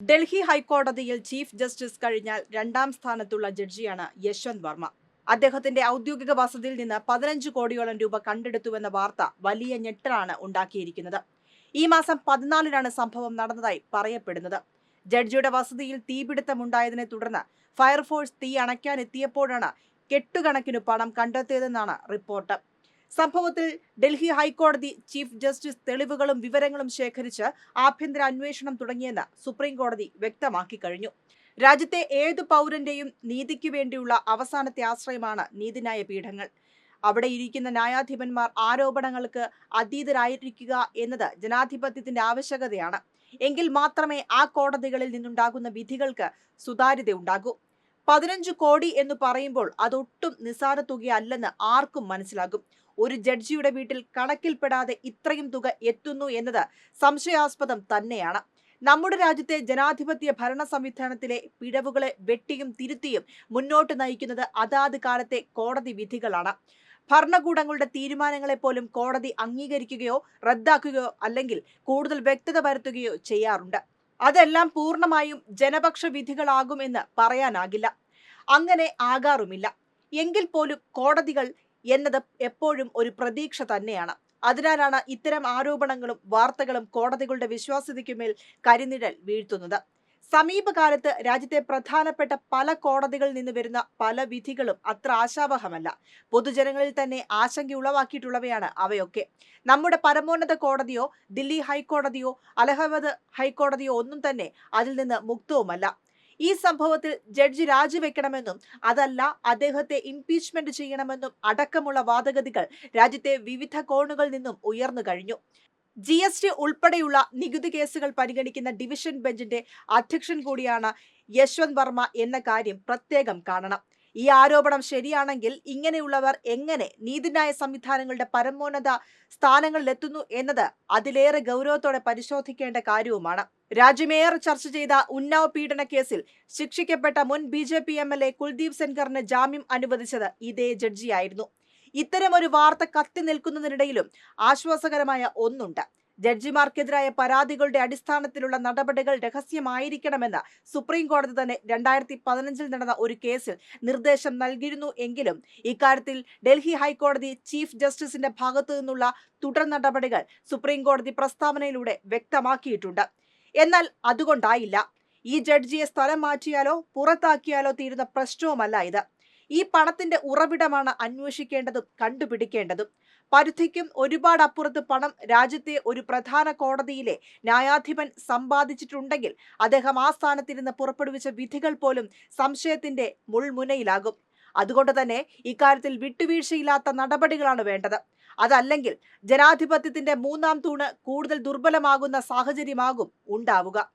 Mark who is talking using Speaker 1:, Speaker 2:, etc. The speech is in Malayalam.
Speaker 1: ഡൽഹി ഹൈക്കോടതിയിൽ ചീഫ് ജസ്റ്റിസ് കഴിഞ്ഞാൽ രണ്ടാം സ്ഥാനത്തുള്ള ജഡ്ജിയാണ് യശ്വന്ത് വർമ്മ. അദ്ദേഹത്തിന്റെ ഔദ്യോഗിക വസതിയിൽ നിന്ന് പതിനഞ്ച് കോടിയോളം രൂപ കണ്ടെടുത്തുവെന്ന വാർത്ത വലിയ ഞെട്ടലാണ് ഉണ്ടാക്കിയിരിക്കുന്നത്. ഈ മാസം പതിനാലിനാണ് സംഭവം നടന്നതായി പറയപ്പെടുന്നത്. ജഡ്ജിയുടെ വസതിയിൽ തീപിടുത്തമുണ്ടായതിനെ തുടർന്ന് ഫയർഫോഴ്സ് തീ അണയ്ക്കാനെത്തിയപ്പോഴാണ് കെട്ടുകണക്കിനു പണം കണ്ടെത്തിയതെന്നാണ് റിപ്പോർട്ട്. സംഭവത്തിൽ ഡൽഹി ഹൈക്കോടതി ചീഫ് ജസ്റ്റിസ് തെളിവുകളും വിവരങ്ങളും ശേഖരിച്ച് ആഭ്യന്തര അന്വേഷണം തുടങ്ങിയെന്ന് സുപ്രീം കോടതി വ്യക്തമാക്കി കഴിഞ്ഞു. രാജ്യത്തെ ഏത് പൗരന്റെയും നീതിക്ക് വേണ്ടിയുള്ള അവസാനത്തെ ആശ്രയമാണ് നീതിന്യായ പീഠങ്ങൾ. അവിടെ ഇരിക്കുന്ന ന്യായാധിപന്മാർ ആരോപണങ്ങൾക്ക് അതീതരായിരിക്കുക എന്നത് ജനാധിപത്യത്തിന്റെ ആവശ്യകതയാണ്. എങ്കിൽ മാത്രമേ ആ കോടതികളിൽ നിന്നുണ്ടാകുന്ന വിധികൾക്ക് സുതാര്യത ഉണ്ടാകൂ പതിനഞ്ച് കോടി എന്ന് പറയുമ്പോൾ അതൊട്ടും നിസാര തുകയല്ലെന്ന് ആർക്കും മനസ്സിലാകും. ഒരു ജഡ്ജിയുടെ വീട്ടിൽ കണക്കിൽപ്പെടാതെ ഇത്രയും തുക എത്തുന്നു എന്നത് സംശയാസ്പദം തന്നെയാണ്. നമ്മുടെ രാജ്യത്തെ ജനാധിപത്യ ഭരണ സംവിധാനത്തിലെ പിഴവുകളെ വെട്ടിയും തിരുത്തിയും മുന്നോട്ട് നയിക്കുന്നത് അതാത് കാലത്തെ കോടതി വിധികളാണ്. ഭരണകൂടങ്ങളുടെ തീരുമാനങ്ങളെ പോലും കോടതി അംഗീകരിക്കുകയോ റദ്ദാക്കുകയോ അല്ലെങ്കിൽ കൂടുതൽ വ്യക്തത വരുത്തുകയോ ചെയ്യാറുണ്ട്. അതെല്ലാം പൂർണമായും ജനപക്ഷ വിധികളാകുമെന്ന് പറയാനാകില്ല. അങ്ങനെ ആകാറുമില്ല. എങ്കിൽ പോലും കോടതികൾ എന്നത് എപ്പോഴും ഒരു പ്രതീക്ഷ തന്നെയാണ്. അതിനാലാണ് ഇത്തരം ആരോപണങ്ങളും വാർത്തകളും കോടതികളുടെ വിശ്വാസ്യതയ്ക്കുമേൽ കരിനിഴൽ വീഴ്ത്തുന്നത്. സമീപകാലത്ത് രാജ്യത്തെ പ്രധാനപ്പെട്ട പല കോടതികളിൽ നിന്ന് വരുന്ന പല വിധികളും അത്ര ആശാവഹമല്ല. പൊതുജനങ്ങളിൽ തന്നെ ആശങ്ക ഉളവാക്കിയിട്ടുള്ളവയാണ് അവയൊക്കെ. നമ്മുടെ പരമോന്നത കോടതിയോ ദില്ലി ഹൈക്കോടതിയോ അലഹബാദ് ഹൈക്കോടതിയോ ഒന്നും തന്നെ അതിൽ നിന്ന് മുക്തവുമല്ല. ഈ സംഭവത്തിൽ ജഡ്ജി രാജിവെക്കണമെന്നും അതല്ല അദ്ദേഹത്തെ ഇംപീച്ച്മെന്റ് ചെയ്യണമെന്നും അടക്കമുള്ള വാദഗതികൾ രാജ്യത്തെ വിവിധ കോണുകളിൽ നിന്നും ഉയർന്നു കഴിഞ്ഞു. ജി എസ് ടി ഉൾപ്പെടെയുള്ള നികുതി കേസുകൾ പരിഗണിക്കുന്ന ഡിവിഷൻ ബെഞ്ചിന്റെ അധ്യക്ഷൻ കൂടിയാണ് യശ്വന്ത് വർമ്മ എന്ന കാര്യം പ്രത്യേകം കാണണം. ഈ ആരോപണം ശരിയാണെങ്കിൽ ഇങ്ങനെയുള്ളവർ എങ്ങനെ നീതിന്യായ സംവിധാനങ്ങളുടെ പരമോന്നത സ്ഥാനങ്ങളിലെത്തുന്നു എന്നത് അതിലേറെ ഗൗരവത്തോടെ പരിശോധിക്കേണ്ട കാര്യവുമാണ്. രാജ്യമേറെ ചർച്ച ചെയ്ത ഉന്നാവ് പീഡന കേസിൽ ശിക്ഷിക്കപ്പെട്ട മുൻ B J P M L A Kuldeep സെൻഗറിന് ജാമ്യം അനുവദിച്ചത് ഇതേ ജഡ്ജിയായിരുന്നു. ഇത്തരമൊരു വാർത്ത കത്തി നിൽക്കുന്നതിനിടയിലും ആശ്വാസകരമായ ഒന്നുണ്ട്. ജഡ്ജിമാർക്കെതിരായ പരാതികളുടെ അടിസ്ഥാനത്തിലുള്ള നടപടികൾ രഹസ്യമായിരിക്കണമെന്ന് സുപ്രീം കോടതി തന്നെ രണ്ടായിരത്തി പതിനഞ്ചിൽ നടന്ന ഒരു കേസിൽ നിർദ്ദേശം നൽകിയിരുന്നു എങ്കിലും ഇക്കാര്യത്തിൽ ഡൽഹി ഹൈക്കോടതി ചീഫ് ജസ്റ്റിസിന്റെ ഭാഗത്തു നിന്നുള്ള തുടർ നടപടികൾ സുപ്രീം കോടതി പ്രസ്താവനയിലൂടെ വ്യക്തമാക്കിയിട്ടുണ്ട്. എന്നാൽ അതുകൊണ്ടായില്ല. ഈ ജഡ്ജിയെ സ്ഥലം മാറ്റിയാലോ പുറത്താക്കിയാലോ തീരുന്ന പ്രശ്നവുമല്ല ഇത്. ഈ പണത്തിന്റെ ഉറവിടമാണ് അന്വേഷിക്കേണ്ടതും കണ്ടുപിടിക്കേണ്ടതും. പരിധിക്കും ഒരുപാട് അപ്പുറത്ത് പണം രാജ്യത്തെ ഒരു പ്രധാന കോടതിയിലെ ന്യായാധിപൻ സമ്പാദിച്ചിട്ടുണ്ടെങ്കിൽ അദ്ദേഹം ആ സ്ഥാനത്തിരുന്ന് പുറപ്പെടുവിച്ച വിധികൾ പോലും സംശയത്തിന്റെ മുൾമുനയിലാകും. അതുകൊണ്ട് തന്നെ ഇക്കാര്യത്തിൽ വിട്ടുവീഴ്ചയില്ലാത്ത നടപടികളാണ് വേണ്ടത്. അതല്ലെങ്കിൽ ജനാധിപത്യത്തിന്റെ മൂന്നാം തൂണ് കൂടുതൽ ദുർബലമാകുന്ന സാഹചര്യമാകും ഉണ്ടാവുക.